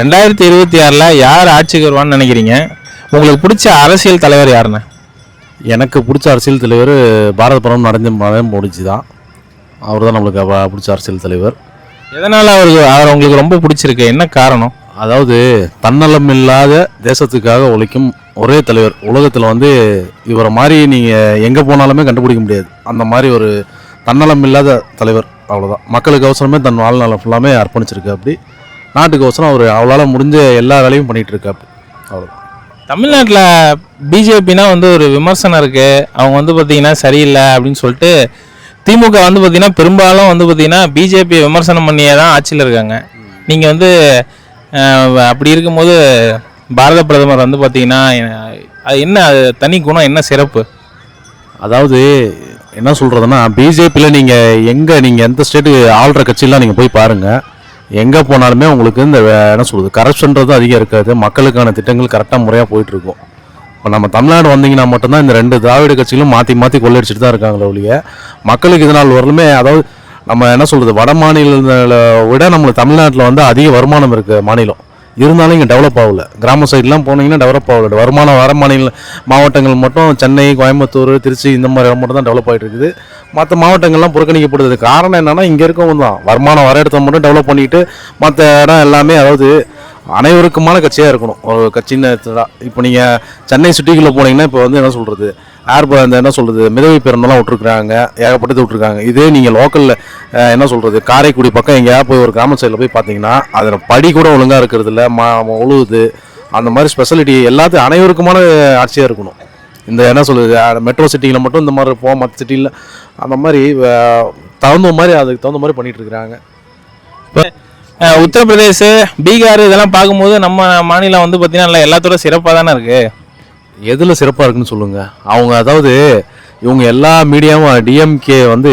ரெண்டாயிரத்தி இருபத்தி ஆறில் யார் ஆட்சிக்கு வருவான்னு நினைக்கிறீங்க? உங்களுக்கு பிடிச்ச அரசியல் தலைவர் யாருண்ணே எனக்கு பிடிச்ச அரசியல் தலைவர் பாரத பிரதமர் நரேந்திர மோடிஜி தான். அவர் தான் நம்மளுக்கு பிடிச்ச அரசியல் தலைவர். எதனால் அவருக்கு அவர் உங்களுக்கு ரொம்ப பிடிச்சிருக்கு? என்ன காரணம்? அதாவது தன்னலம் இல்லாத தேசத்துக்காக உழைக்கும் ஒரே தலைவர். உலகத்தில் வந்து இவரை மாதிரி நீங்கள் எங்கே போனாலுமே கண்டுபிடிக்க முடியாது. அந்த மாதிரி ஒரு தன்னலம் இல்லாத தலைவர் அவ்வளோதான் மக்களுக்கு அவசரமே தன் வாழ்நாளை ஃபுல்லாமே அர்ப்பணிச்சிருக்கு அப்படி. நாட்டுக்கு அவசரம் அவர் அவளால் முடிஞ்ச எல்லா வேலையும் பண்ணிகிட்டு அப்படி அவ்வளோதான் தமிழ்நாட்டில் பிஜேபினா வந்து ஒரு விமர்சனம் இருக்கு. அவங்க வந்து பார்த்தீங்கன்னா சரியில்லை அப்படின்னு சொல்லிட்டு திமுக வந்து பார்த்தீங்கன்னா பெரும்பாலும் வந்து பார்த்தீங்கன்னா பிஜேபியை விமர்சனம் பண்ணியே தான் ஆட்சியில் இருக்காங்க. நீங்கள் வந்து அப்படி இருக்கும்போது பாரத பிரதமர் வந்து பார்த்தீங்கன்னா அது என்ன அது தனி குணம் என்ன சிறப்பு? அதாவது என்ன சொல்கிறதுனா பிஜேபியில் நீங்கள் எங்கே நீங்கள் எந்த ஸ்டேட்டு ஆள்ற கட்சியெலாம் நீங்கள் போய் பாருங்கள் எங்கே போனாலுமே உங்களுக்கு இந்த வே- என்ன சொல்கிறது கரப்ஷன்றது அதிகம் இருக்காது. மக்களுக்கான திட்டங்கள் கரெக்டாக முறையாக போயிட்டுருக்கும். இப்போ நம்ம தமிழ்நாடு வந்தீங்கன்னா மட்டும்தான் இந்த ரெண்டு திராவிட கட்சிகளும் மாற்றி மாற்றி கொள்ளடிச்சிட்டு தான் இருக்காங்களே ஒழிய மக்களுக்கு இதனால் வரலுமே அதாவது நம்ம என்ன சொல்கிறது வட மாநிலங்களை விட நம்மளுக்கு தமிழ்நாட்டில் வந்து அதிக வருமானம் இருக்குது மாநிலம். இருந்தாலும் இங்கே டெவலப் ஆகல. கிராம சைட்லாம் போனீங்கன்னா டெவலப் ஆகல. வருமானம் வர மாநில மாவட்டங்கள் மட்டும் சென்னை கோயம்புத்தூர் திருச்சி இந்த மாதிரி இடம் மட்டும் தான் டெவலப் ஆகிட்டு இருக்குது. மற்ற மாவட்டங்கள்லாம் புறக்கணிக்கப்படுது காரணம் என்னென்னா இங்கே இருக்கவங்க தான். வருமானம் வர இடத்த மட்டும் டெவலப் பண்ணிட்டு மற்ற இடம் எல்லாமே அதாவது அனைவருக்குமான கட்சியாக இருக்கணும். ஒரு கட்சின்னு இப்போ நீங்கள் சென்னை சிட்டிக்குள்ளே போனீங்கன்னா இப்போ வந்து என்ன சொல்கிறது ஏர் அந்த என்ன சொல்கிறது மிதவை பேருந்தெல்லாம் விட்ருக்குறாங்க ஏகப்பட்டது விட்ருக்காங்க இதே நீங்கள் லோக்கலில் என்ன சொல்கிறது காரைக்குடி பக்கம் எங்கேயா போய் ஒரு கிராம சைடில் போய் பார்த்தீங்கன்னா அதில் படி கூட ஒழுங்காக இருக்கிறது இல்லை மா உழுவுது. அந்த மாதிரி ஸ்பெஷாலிட்டி எல்லாத்தையும் அனைவருக்குமான ஆட்சியாக இருக்கணும். இந்த என்ன சொல்கிறது மெட்ரோ சிட்டியில் மட்டும் இந்த மாதிரி இருப்போம் மற்ற சிட்டியில் அந்த மாதிரி தகுந்த மாதிரி அதுக்கு தகுந்த மாதிரி பண்ணிகிட்டு இருக்கிறாங்க. உத்தரப்பிரதேஷ் பீகார் இதெல்லாம் பார்க்கும்போது நம்ம மாநிலம் வந்து பார்த்திங்கன்னா எல்லாத்தோட சிறப்பாக தானே இருக்குது எதில் சிறப்பாக இருக்குன்னு சொல்லுங்கள் அவங்க அதாவது இவங்க எல்லா மீடியாவும் டிஎம்கே வந்து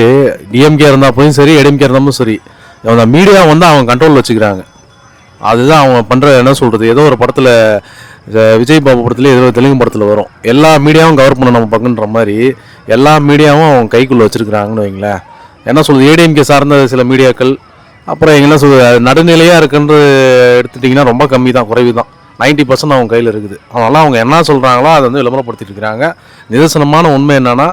டிஎம்கே இருந்தாப்பையும் சரி எடிஎம்கே இருந்தாலும் சரி அந்த மீடியா வந்து அவங்க கண்ட்ரோலில் வச்சுக்கிறாங்க. அதுதான் அவங்க பண்ணுற என்ன சொல்கிறது ஏதோ ஒரு படத்தில் விஜய் பாபு படத்துல ஏதோ தெலுங்கு படத்தில் வரும். எல்லா மீடியாவும் கவர் பண்ண நம்ம பக்குன்ற மாதிரி எல்லா மீடியாவும் அவங்க கைக்குள்ளே வச்சுருக்கிறாங்கன்னு வைங்களேன். என்ன சொல்கிறது ஏடிஎம்கே சார்ந்த சில மீடியாக்கள் அப்புறம் என்ன சொல்கிறது நடுநிலையாக இருக்குன்னு எடுத்துட்டிங்கன்னா ரொம்ப கம்மி தான் குறைவு தான் நைன்ட்டி பர்சன்ட் அவங்க கையில் இருக்குது. அதனால் அவங்க என்ன சொல்கிறாங்களோ அதை வந்து விளம்பரப்படுத்திட்டு இருக்கிறாங்க நிதர்சனமான உண்மை என்னென்னா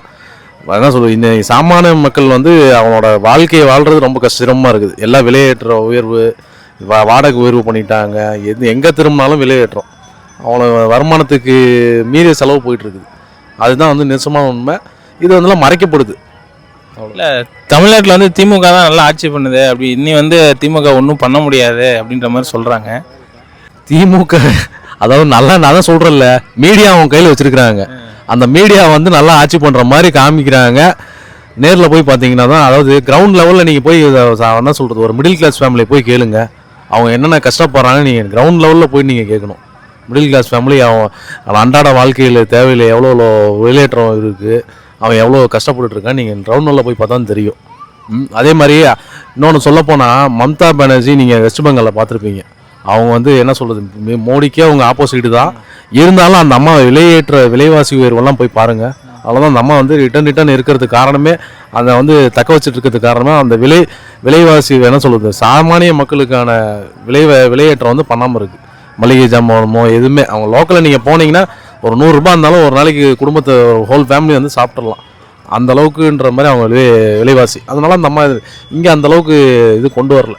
என்ன சொல்கிறது இந்த சாமானிய மக்கள் வந்து அவனோட வாழ்க்கையை வாழ்கிறது ரொம்ப கஷ்டமாக இருக்குது. எல்லாம் விலையேற்ற உயர்வு வா- வாடகை உயர்வு பண்ணிட்டாங்க. எது எங்கே திரும்பினாலும் விலையேற்றம். அவங்கள வருமானத்துக்கு மீறிய செலவு போயிட்டுருக்குது. அதுதான் வந்து நிஜமான உண்மை. இது வந்து மறைக்கப்படுது. இல்லை தமிழ்நாட்டில் வந்து திமுக தான் நல்லா ஆட்சி பண்ணுது. அப்படி இன்னி வந்து திமுக ஒன்றும் பண்ண முடியாது அப்படின்ற மாதிரி சொல்கிறாங்க திமுக அதாவது நல்லா நான் தான் சொல்கிறேன்ல மீடியா அவங்க கையில் வச்சுருக்குறாங்க. அந்த மீடியா வந்து நல்லா ஆட்சி பண்ணுற மாதிரி காமிக்கிறாங்க. நேரில் போய் பார்த்தீங்கன்னா தான் அதாவது கிரவுண்ட் லெவலில் நீங்கள் போய் என்ன சொல்கிறது ஒரு மிடில் கிளாஸ் ஃபேமிலியை போய் கேளுங்க. அவங்க என்னென்ன கஷ்டப்படுறாங்க நீங்கள் கிரவுண்ட் லெவலில் போய் நீங்கள் கேட்கணும். மிடில் கிளாஸ் ஃபேமிலி அவன் அவன் அன்றாட வாழ்க்கையில் தேவையில்லை எவ்வளோ எவ்வளோ வெளியேற்றம் இருக்குது அவன் எவ்வளோ கஷ்டப்பட்டுருக்கான் நீங்கள் கிரவுண்ட் லெவலில் போய் பார்த்தா தான் தெரியும். ம், அதே மாதிரி இன்னொன்று சொல்லப்போனால் மம்தா பானர்ஜி நீங்கள் வெஸ்ட் பெங்காலில் பார்த்துருப்பீங்க. அவங்க வந்து என்ன சொல்கிறது மோடிக்கே அவங்க ஆப்போசிட் தான். இருந்தாலும் அந்த அம்மா விலையேற்ற விலைவாசி உயர்வெல்லாம் போய் பாருங்கள் அவ்வளோதான் அந்த அம்மா வந்து ரிட்டன் ரிட்டன் இருக்கிறதுக்கு காரணமே அதை வந்து தக்க வச்சுட்டு இருக்கிறதுக்கு காரணமே அந்த விலை விலைவாசி என்ன சொல்கிறது சாமானிய மக்களுக்கான விலை விலையேற்றம் வந்து பண்ணாமல் இருக்குது மளிகை ஜாமானமோ எதுவுமே. அவங்க லோக்கலில் நீங்கள் போனீங்கன்னா ஒரு நூறுரூபா இருந்தாலும் ஒரு நாளைக்கு குடும்பத்தை ஹோல் ஃபேமிலி வந்து சாப்பிட்றலாம் அந்த அளவுக்குன்ற மாதிரி அவங்க விலை விலைவாசி. அதனால அந்த அம்மா இங்கே அந்த அளவுக்கு இது கொண்டு வரல.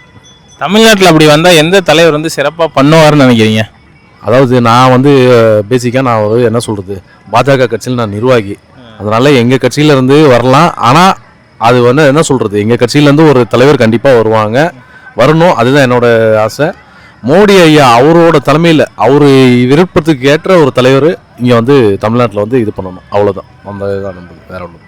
தமிழ்நாட்டில் அப்படி வந்தால் எந்த தலைவர் வந்து சிறப்பாக பண்ணுவார்னு நினைக்கிறீங்க? அதாவது நான் வந்து பேசிக்காக நான் ஒரு என்ன சொல்கிறது பாஜக கட்சியில் நான் நிர்வாகி. அதனால் எங்கள் கட்சியிலேருந்து வரலாம். ஆனால் அது வந்து என்ன சொல்கிறது எங்கள் கட்சியிலேருந்து ஒரு தலைவர் கண்டிப்பாக வருவாங்க. வரணும். அதுதான் என்னோடய ஆசை. மோடி ஐயா அவரோட தலைமையில் அவர் விருப்பத்துக்கு ஏற்ற ஒரு தலைவர் இங்கே வந்து தமிழ்நாட்டில் வந்து இது பண்ணணும். அவ்வளோதான் அந்த இதுதான் நம்புது வேற ஒன்றும்